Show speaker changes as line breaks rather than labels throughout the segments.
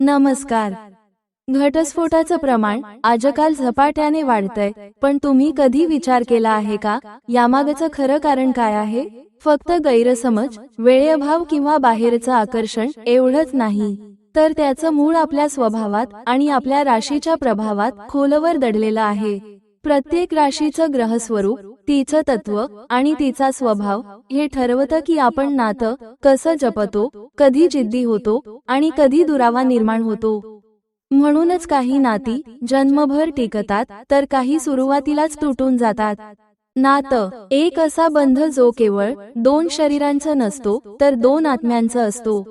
नमस्कार. घटस्फोटाचं प्रमाण आजकाल झपाट्याने वाढतंय. पण तुम्ही कधी विचार केला आहे का? यामागचं खरं कारण काय आहे? फक्त गैरसमज वेळेअभाव किंवा बाहेरचं आकर्षण एवढंच नाही. तर त्याचं मूळ आपल्या स्वभावात आणि आपल्या राशीच्या प्रभावात खोलवर दडलेलं आहे. प्रत्येक राशीचं ग्रहस्वरूप तिचं तत्व आणि तिचा स्वभाव हे ठरवतं की आपण नातं कसं जपतो कधी जिद्दी होतो आणि कधी दुरावा निर्माण होतो. म्हणूनच काही नाती जन्मभर टिकतात तर काही सुरुवातीलाच तुटून जातात. नातं एक असा बंध जो केवळ दोन शरीरांचं नसतो तर दोन आत्म्यांचं असतो.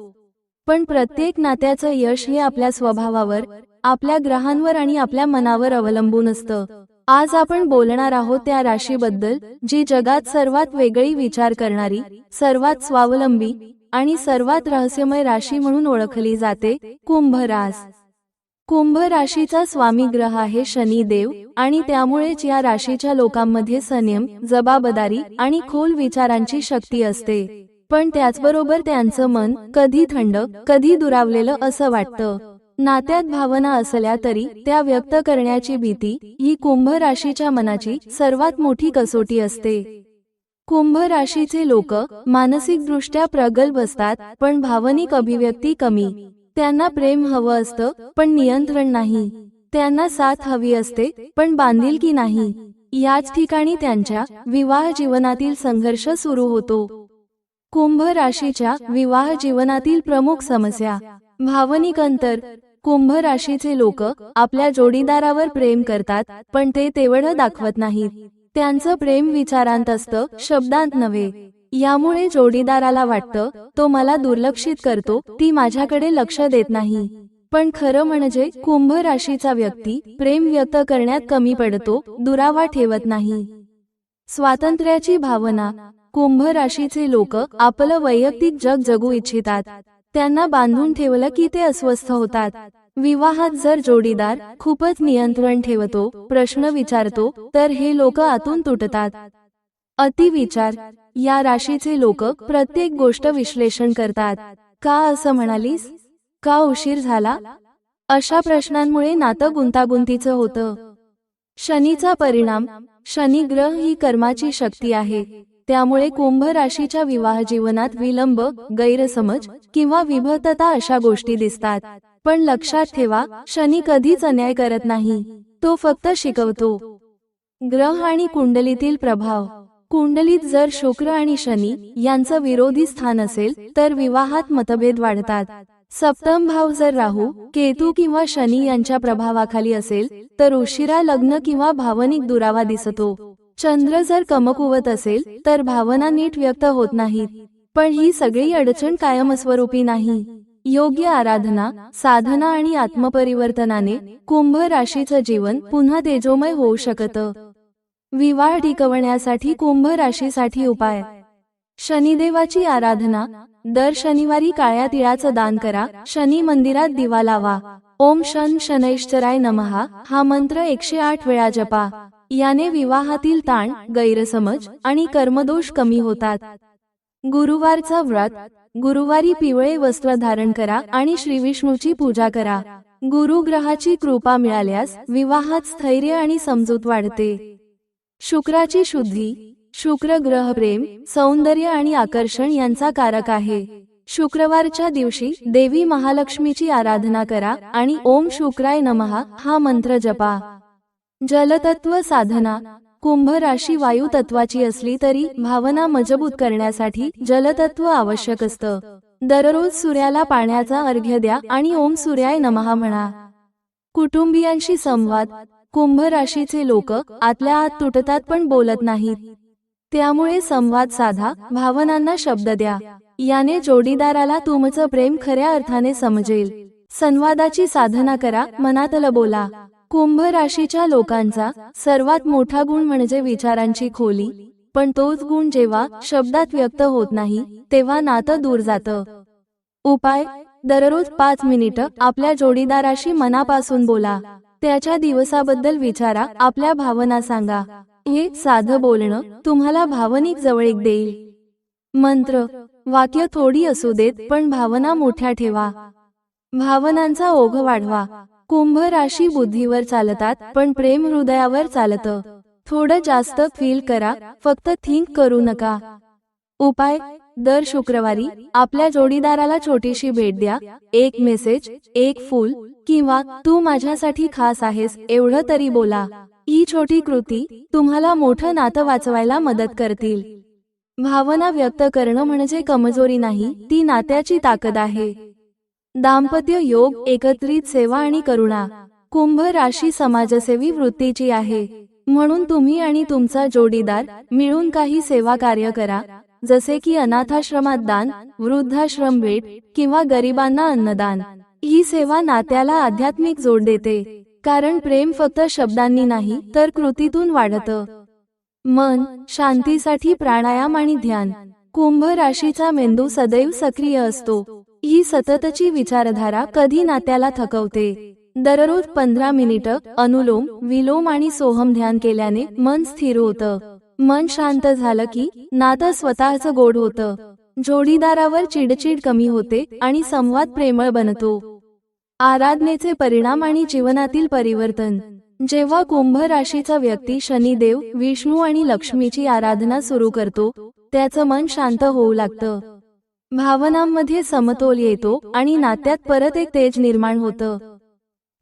पण प्रत्येक नात्याचं यश हे आपल्या स्वभावावर आपल्या ग्रहांवर आणि आपल्या मनावर अवलंबून असतं. आज आपण बोलणार आहोत त्या राशीबद्दल जी जगात सर्वात वेगळी विचार करणारी सर्वात स्वावलंबी आणि सर्वात रहस्यमय राशी म्हणून ओळखली जाते कुंभ रास. कुंभ राशीचा स्वामी ग्रह आहे शनिदेव आणि त्यामुळेच या राशीच्या लोकांमध्ये संयम जबाबदारी आणि खोल विचारांची शक्ती असते. पण त्याचबरोबर त्यांचं मन कधी थंड कधी दुरावलेलं असं वाटतं. नात्यात भावना असल्या तरी त्या व्यक्त करण्याची भीती ही कुंभ राशीच्या मनाची सर्वात मोठी कसोटी असते. कुंभ राशीचे लोक मानसिकदृष्ट्या प्रगल्भ असतात पण भावनिक अभिव्यक्ती कमी. त्यांना प्रेम हवं असतं पण नियंत्रण नाही. त्यांना साथ हवी असते पण बांधिलकी नाही. याच ठिकाणी त्यांच्या विवाह जीवनातील संघर्ष सुरू होतो. कुंभ राशीच्या विवाह जीवनातील प्रमुख समस्या भावनिक अंतर कुंभ राशीचे लोक आपल्या जोडीदारावर प्रेम करतात पण ते तेवढं दाखवत नाहीत. त्यांचं प्रेम विचारांत असतं शब्दांत नव्हे. यामुळे जोडीदाराला वाटतं तो मला दुर्लक्षित करतो ती माझ्याकडे लक्ष देत नाही. पण खरं म्हणजे कुंभ राशीचा व्यक्ती प्रेम व्यक्त करण्यात कमी पडतो दुरावा ठेवत नाही. स्वातंत्र्याची भावना कुंभ राशीचे लोक आपलं वैयक्तिक जग जगू इच्छितात. त्यांना बांधून ठेवलं की ते अस्वस्थ होतात. विवाहात जर जोडीदार खूपच नियंत्रण ठेवतो प्रश्न विचारतो तर हे लोक आतून तुटतात. अतिविचार. या राशीचे लोक प्रत्येक गोष्ट विश्लेषण करतात. का असं म्हणालीस? का उशीर झाला? अशा प्रश्नांमुळे नातं गुंतागुंतीचं होतं. शनीचा परिणाम. शनिग्रह ही कर्माची शक्ती आहे. त्यामुळे कुंभ राशीच्या विवाह जीवनात विलंब गैरसमज किंवा विभक्तता अशा गोष्टी दिसतात. पण लक्षात ठेवा शनी कधीच अन्याय करत नाही. तो फक्त शिकवतो. ग्रह आणि कुंडलीतील प्रभाव. कुंडलीत जर शुक्र आणि शनी यांचं विरोधी स्थान असेल तर विवाहात मतभेद वाढतात. सप्तम भाव जर राहू केतू किंवा शनी यांच्या प्रभावाखाली असेल तर उशिरा लग्न किंवा भावनिक दुरावा दिसतो. चंद्र जर कमकुवत असेल तर भावना नीट व्यक्त होत नाहीत. पण ही सगळी अडचण कायमस्वरूपी नाही. योग्य आराधना साधना आणि आत्मपरिवर्तनाने कुंभ राशीचं जीवन पुन्हा तेजोमय होऊ शकतं. विवाह टिकवण्यासाठी कुंभ राशीसाठी उपाय. शनिदेवाची आराधना दर शनिवारी काळ्या तिळाचं दान करा शनी मंदिरात दिवा लावा. ओम शन शनैश्चराय नमहा हा मंत्र एकशे आठ वेळा जपा. याने विवाहातील ताण गैरसमज आणि कर्मदोष कमी होतात. गुरुवारचा व्रत गुरुवारी पिवळे वस्त्र धारण करा आणि श्रीविष्णूची पूजा करा. गुरुग्रहाची कृपा मिळाल्यास विवाहात स्थैर्य आणि समजूत वाढते. शुक्राची शुद्धी शुक्र ग्रह प्रेम सौंदर्य आणि आकर्षण यांचा कारक आहे. शुक्रवारच्या दिवशी देवी महालक्ष्मीची आराधना करा आणि ओम शुक्राय नमहा हा मंत्र जपा. जलतत्व साधना कुंभ राशी वायू तत्वाची असली तरी भावना मजबूत करण्यासाठी जलतत्व आवश्यक असतं. दररोज सूर्याला पाण्याचा अर्घ्य द्या आणि ओम सूर्याय नमहा म्हणा. कुटुंबियांशी संवाद कुंभ राशीचे लोक आतल्या आत तुटतात पण बोलत नाहीत. त्यामुळे संवाद साधा भावनांना शब्द द्या. याने जोडीदाराला तुमचं प्रेम खऱ्या अर्थाने समजेल. संवादाची साधना करा मनातलं बोला. कुंभ राशीच्या लोकांचा सर्वात मोठा गुण म्हणजे विचारांची खोली. पण तोच गुण जेव्हा शब्दात व्यक्त होत नाही तेव्हा नातं दूर जातं. उपाय दररोज पाच मिनिटं आपल्या जोडीदाराशी मनापासून बोला. त्याच्या दिवसाबद्दल विचारा आपल्या भावना सांगा. हे साधं बोलणं तुम्हाला भावनिक जवळीक देईल. मंत्र वाक्य थोडी असू देत पण भावना मोठ्या ठेवा. भावनांचा ओघ वाढवा. कुंभ राशी बुद्धीवर चालतात पण प्रेम हृदयावर चालतं. थोडं जास्त फील करा फक्त थिंक करू नका. उपाय दर शुक्रवारी आपल्या जोडीदाराला छोटीशी भेट द्या. एक मेसेज एक फूल किंवा तू माझ्यासाठी खास आहेस एवढं तरी बोला. ही छोटी कृती तुम्हाला मोठं नातं वाचवायला मदत करतील. भावना व्यक्त करणं म्हणजे कमजोरी नाही ती नात्याची ताकद आहे. दाम्पत्य योग एकत्रित सेवा आणि करुणा. कुंभ राशी समाजसेवी वृत्तीची आहे. म्हणून तुम्ही आणि तुमचा जोडीदार मिळून काही सेवा कार्य करा. जसे की अनाथाश्रमात दान वृद्धाश्रम भेट किंवा गरिबांना अन्नदान. ही सेवा नात्याला आध्यात्मिक जोड देते. कारण प्रेम फक्त शब्दांनी नाही तर कृतीतून वाढतं. मन शांतीसाठी प्राणायाम आणि ध्यान. कुंभ राशीचा मेंदू सदैव सक्रिय असतो. ही सततची विचारधारा कधी नात्याला थकवते? दररोज पंधरा मिनिटं अनुलोम विलोम आणि सोहम ध्यान केल्याने मन स्थिर होतं. मन शांत झालं की नातं स्वतःच गोड होतं. जोडीदारावर चिडचिड कमी होते आणि संवाद प्रेमळ बनतो. आराधनेचे परिणाम आणि जीवनातील परिवर्तन. जेव्हा कुंभ राशीचा व्यक्ती शनिदेव विष्णू आणि लक्ष्मीची आराधना सुरू करतो त्याचं मन शांत होऊ लागतं. भावनांमध्ये समतोल येतो आणि नात्यात परत एक तेज निर्माण होतं.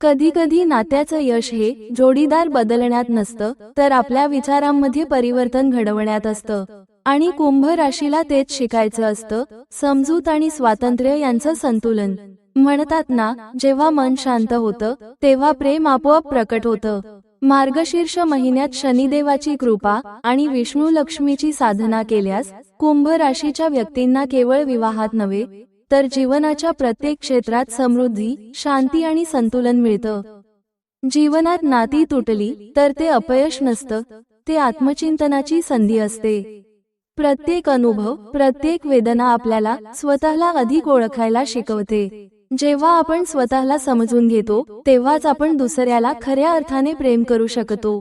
कधी कधी नात्याचं यश हे जोडीदार बदलण्यात नसतं तर आपल्या विचारांमध्ये परिवर्तन घडवण्यात असतं. आणि कुंभ राशीला तेच शिकायचं असतं समजूत आणि स्वातंत्र्य यांचं संतुलन. म्हणतात ना जेव्हा मन शांत होतं तेव्हा प्रेम आपोआप प्रकट होतं. मार्गशीर्ष महिन्यात शनिदेवाची कृपा आणि विष्णू लक्ष्मीची साधना केल्यास कुंभ राशीच्या व्यक्तींना केवळ विवाहात नव्हे तर जीवनाच्या प्रत्येक क्षेत्रात समृद्धी शांती आणि संतुलन मिळतं. जीवनात नाती तुटली तर ते अपयश नसतं ते आत्मचिंतनाची संधी असते. प्रत्येक अनुभव प्रत्येक वेदना आपल्याला स्वतःला अधिक ओळखायला शिकवते. जेव्हा आपण स्वतःला समजून घेतो तेव्हाच आपण दुसऱ्याला खऱ्या अर्थाने प्रेम करू शकतो.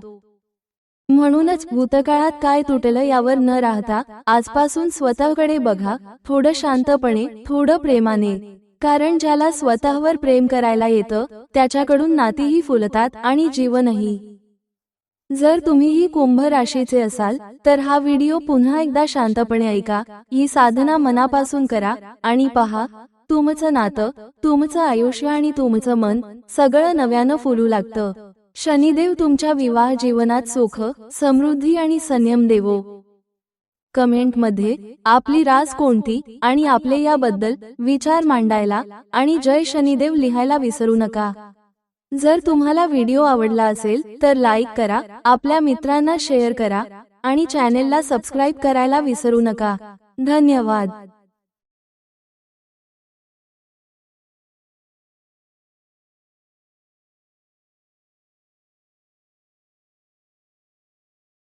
म्हणूनच भूतकाळात काय तुटलं यावर न राहता आजपासून स्वतःकडे बघा थोडं शांतपणे थोडं प्रेमाने. कारण ज्याला स्वतःवर प्रेम करायला येतं त्याच्याकडून नातीही फुलतात आणि जीवनही. जर तुम्हीही कुंभ राशीचे असाल तर हा व्हिडिओ पुन्हा एकदा शांतपणे ऐका ही साधना मनापासून करा आणि पहा तुमचं नातं तुमचं आयुष्य आणि तुमचं मन सगळं नव्यानं फुलू लागतं. शनिदेव तुमच्या विवाह जीवनात सुख समृद्धी आणि संयम देवो. कमेंटमध्ये आपली राज कोणती आणि आपले याबद्दल विचार मांडायला आणि जय शनिदेव लिहायला विसरू नका. जर तुम्हाला व्हिडिओ आवडला असेल तर लाईक करा आपल्या मित्रांना शेअर करा आणि चॅनेलला सबस्क्राईब करायला विसरू नका. धन्यवाद.